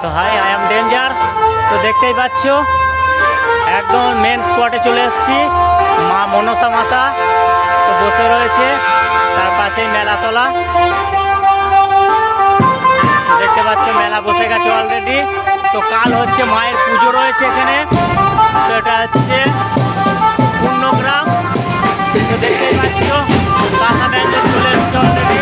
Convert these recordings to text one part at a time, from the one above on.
তো hi I am danger তো দেখতেই পাচ্ছ, একদম মেন স্পটে চলে এসেছি, মা মনসা মাতা। তো বসে রয়েছে, তার পাশেই মেলাতলা দেখতে পাচ্ছ, মেলা বসে গেছে অলরেডি তো কাল হচ্ছে মায়ের পুজো রয়েছে এখানে। তো এটা হচ্ছে পূর্ণগ্রাম তো দেখতেই পাচ্ছ কাঁথা ব্যঞ্জন চলে এসছে অলরেডি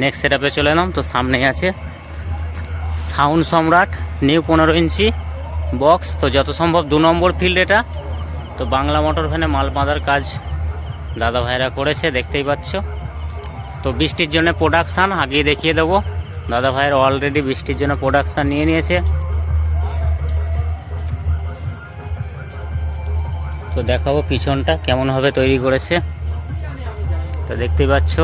নেক্সট সেট আপে চলে এলাম, তো সামনেই আছে সাউন্ড সম্রাট নিউ পনেরো ইঞ্চি বক্স তো যত সম্ভব দু নম্বর ফিল্ড এটা। তো বাংলা মোটর ভ্যানে মাল বাঁধার কাজ দাদা ভাইরা করেছে, দেখতেই পাচ্ছ। তো বৃষ্টির জন্য প্রোডাকশান আগেই দেখিয়ে দেবো। দাদা ভাইয়ের অলরেডি বৃষ্টির জন্য প্রোডাকশান নিয়ে নিয়েছে। তো দেখাবো পিছনটা, কেমনভাবে তৈরি করেছে। তো দেখতেই পাচ্ছ।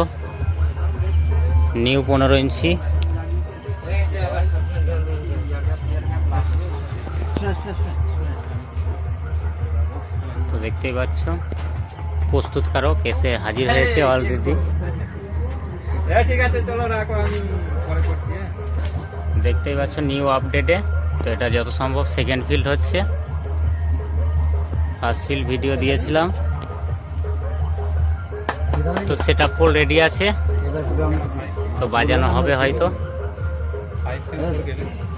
নিউ পনেরো ইঞ্চি। তো দেখতেই পাচ্ছ, প্রস্তুতকারক এসে হাজির হয়েছে অলরেডি দেখতেই পাচ্ছ নিউ আপডেটে তো এটা যত সম্ভব সেকেন্ড ফিল্ড হচ্ছে। ফার্স্ট ফিল্ড ভিডিও দিয়েছিলাম। তো সেটা ফুল রেডি আছে। তো বাজানো হবে হয়তো।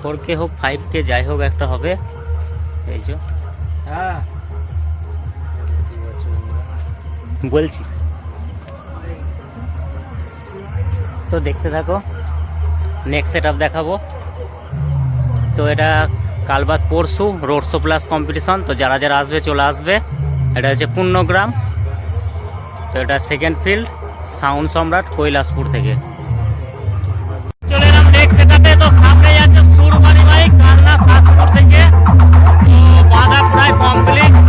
ফোর কে হোক ফাইভ কে যাই হোক একটা হবে। এই যে। বলছি। তো দেখতে থাকো। নেক্সট সেট দেখাবো। তো এটা কাল বাদ পরশু রোড শো প্লাস কম্পিটিশন তো যারা যারা আসবে, চলে আসবে। এটা হচ্ছে পূর্ণগ্রাম। তো এটা সেকেন্ড ফিল্ড সাউন্ড সম্রাট কৈলাসপুর থেকে। প্রায় কমপ্লিট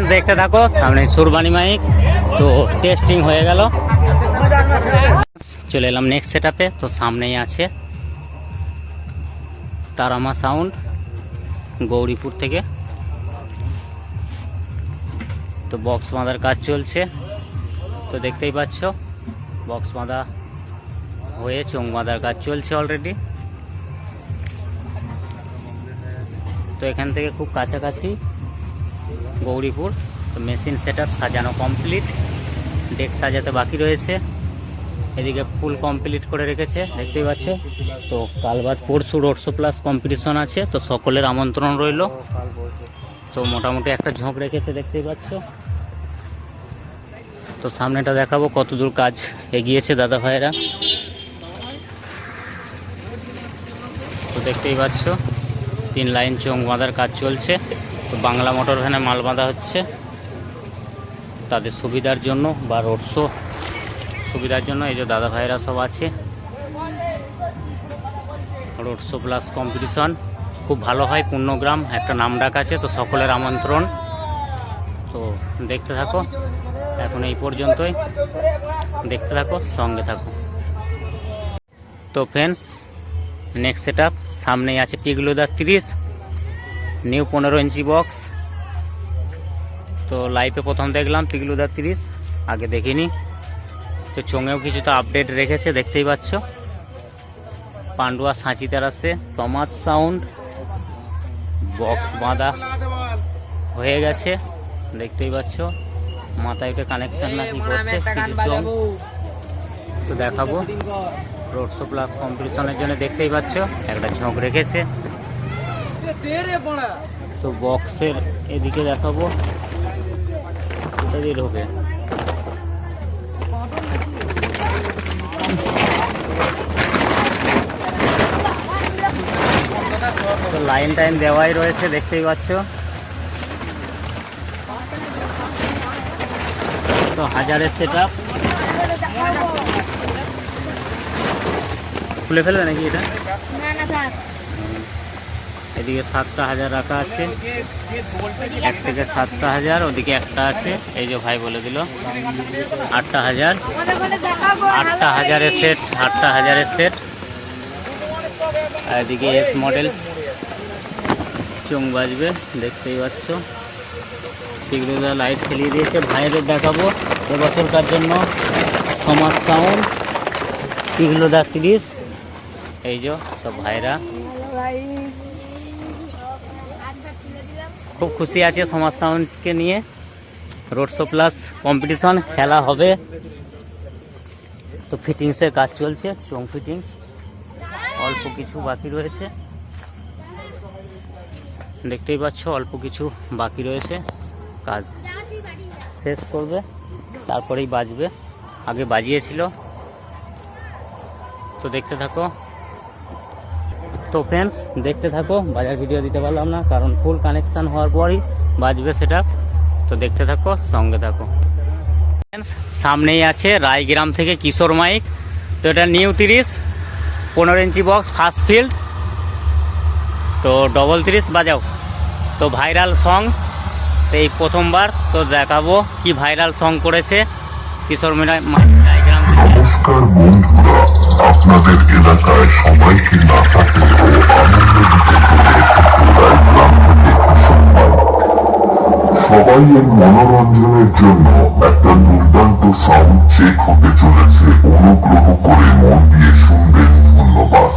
ফ্রেন্ডস দেখতে থাকো, সামনে সুরবানি মাইক, তো টেস্টিং হয়ে গেল। চলে এলাম নেক্সট সেটআপে তো সামনেই আছে তারামা সাউন্ড গৌরীপুর থেকে। তো বক্স বাঁধার কাজ চলছে। তো দেখতেই পাচ্ছ বক্স বাঁধা হয়ে চোং বাঁধার কাজ চলছে অলরেডি তো এখান থেকে খুব কাছাকাছি গৌরীপুর। তো মেশিন সেট সাজানো কমপ্লিট ডেক সাজাতে বাকি রয়েছে। এদিকে ফুল কমপ্লিট করে রেখেছে, দেখতেই পাচ্ছ। তো কাল বাদ পরশু রোডশো প্লাস কম্পিটিশন আছে, তো সকলের আমন্ত্রণ রইল। তো মোটামুটি একটা ঝোঁক রেখেছে, দেখতেই পাচ্ছ। তো সামনেটা দেখাবো কতদূর কাজ এগিয়েছে দাদা ভাইয়েরা। তো দেখতেই পাচ্ছ, তিন লাইন চোং বাঁধার কাজ চলছে। তো বাংলা মোটর ভ্যানে মাল বাঁধা হচ্ছে। তাদের সুবিধার জন্য বা রোড শো সুবিধার জন্য এই যে দাদা ভাইয়েরা সব আছে। Road show plus competition. খুব ভালো হয়, পূর্ণগ্রাম, একটা নাম ডাক আছে তো সকলের আমন্ত্রণ। তো দেখতে থাকো, এখন এই পর্যন্তই। দেখতে থাকো, সঙ্গে থাকো। তো ফ্রেন্ডস নেক্সট সেট আপ সামনেই আছে পিগলুদার তিরিশ। নিউ পনেরো ইঞ্চি বক্স। তো লাইভে প্রথম দেখলাম পিগলুদার তিরিশ আগে দেখিনি। তো চোঙেও কিছুটা আপডেট রেখেছে দেখতেই পাচ্ছ। পান্ডুয়া সাঁচিতার আছে সমাজ সাউন্ড বক্স বাঁধা হয়ে গেছে দেখতেই পাচ্ছ। মাথায় উঠে কানেকশন না কি করছে তো দেখাবো। রোড শো প্লাস কম্পিটিশনের জন্য দেখতেই পাচ্ছ একটা ঝোঁক রেখেছে। তো বক্সের এদিকে দেখাবো। এদিকে ঢোকে। তো লাইন টাইন দেওয়াই রয়েছে দেখতেই পাচ্ছ। তো হাজারের সেট খুলে ফেলবে নাকি এটা? না না এদিকে সাতটা হাজার রাখা আছে। এক থেকে সাতটা হাজার, ওদিকে একটা আছে। এই যে ভাই বলে দিল, আটটা হাজার। আটটা হাজারের সেট আটটা হাজারের সেট আর এদিকে এস মডেল চোং বাজবে, দেখতেই পাচ্ছ। টিগরুদা লাইট খেলিয়ে দিয়েছে। ভাইদের দেখাবো এবছরকার জন্য। সমাজ সাউন্ড টিগলুদা তিরিশ। এই যে সব ভাইরা। খুব খুশি আছে সমাজ সাউন্ডকে নিয়ে। রোড শো প্লাস কম্পিটিশন খেলা হবে। তো ফিটিংসের কাজ চলছে, চোং ফিটিংস অল্প কিছু বাকি রয়েছে। দেখতেই পাচ্ছ, অল্প কিছু বাকি রয়েছে। কাজ শেষ করবে, তারপরেই বাজবে। আগে বাজিয়েছিল। তো দেখতে থাকো। তো ফ্রেন্ডস দেখতে থাকো, বাজার ভিডিও দিতে পারলাম না, কারণ ফুল কানেকশান হওয়ার পরই বাজবে সেটা। তো দেখতে থাকো, সঙ্গে থাকো। ফ্রেন্ডস সামনেই আছে রায়গ্রাম থেকে কিশোর মাইক। তো এটা নিউ তিরিশ, পনেরো ইঞ্চি বক্স ফার্স্ট ফিল্ড তো ডবল তিরিশ, বাজাও। তো ভাইরাল সং তো এই প্রথমবার, তো দেখাবো কি ভাইরাল সং করেছে কিশোর মাইক রায়গ্রাম থেকে। আপনাদের এলাকায় সবাইকে না থাকে ও আনন্দ দিতে চলে এসেছে সবাই এর মনোরঞ্জনের জন্য একটা দুর্দান্ত সাউন্ড চেক হতে চলেছে। অনুগ্রহ করে মন দিয়ে শুনবেন, ধন্যবাদ।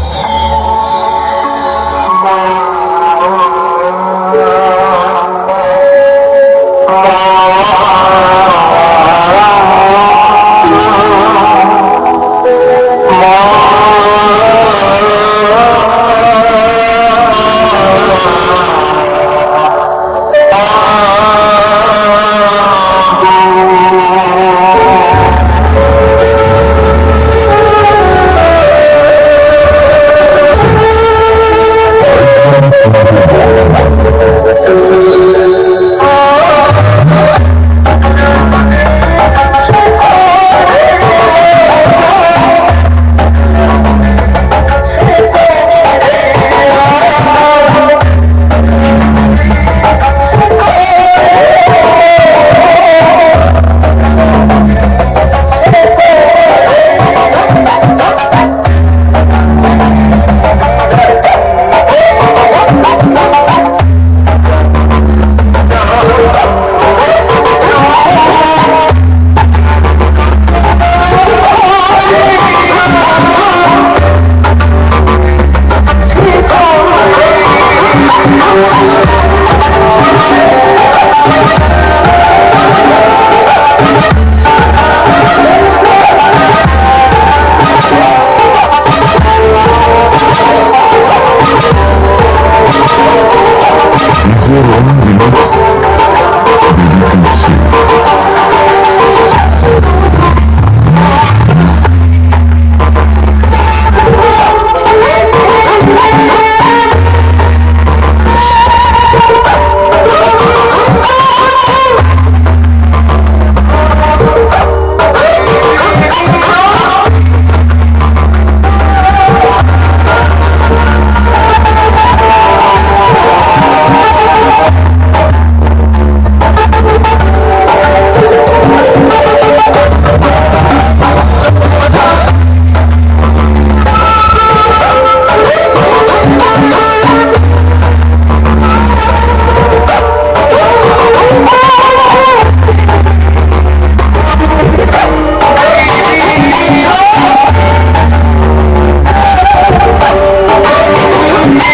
ரொம்ப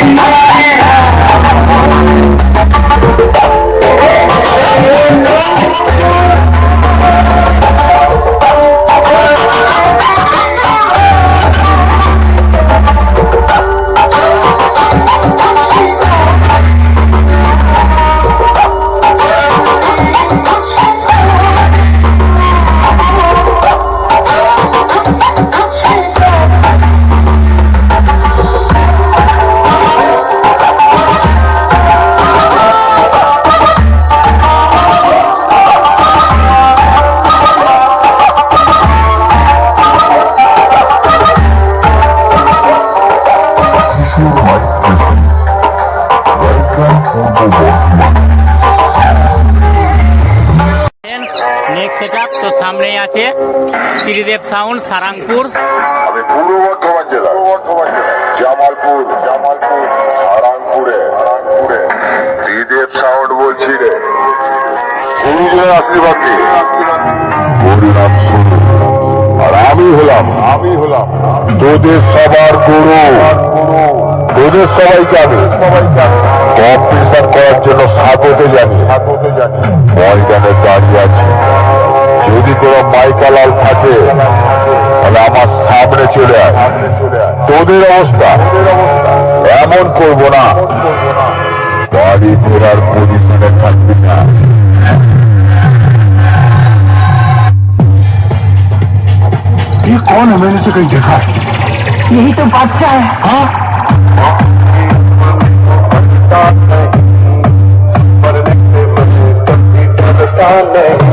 and সারাংপুর। আমি আর আমি হলাম আমি হলাম। তোদের সবার গুরু। তোদের সবাইকে আমি। করার জন্য স্বাগত জানি। স্বাগত জানি। ময়দানে দাঁড়িয়ে আছি। যদি কোনো মাইকালাল থাকে তাহলে আমার সামনে চলে আয় তোদের অবস্থা এমন করবো না বাড়ি ফেরার পজিশনে থাকবি না ये कौन है मैंने तो कहीं देखा है यही तो बादशाह है हाँ ये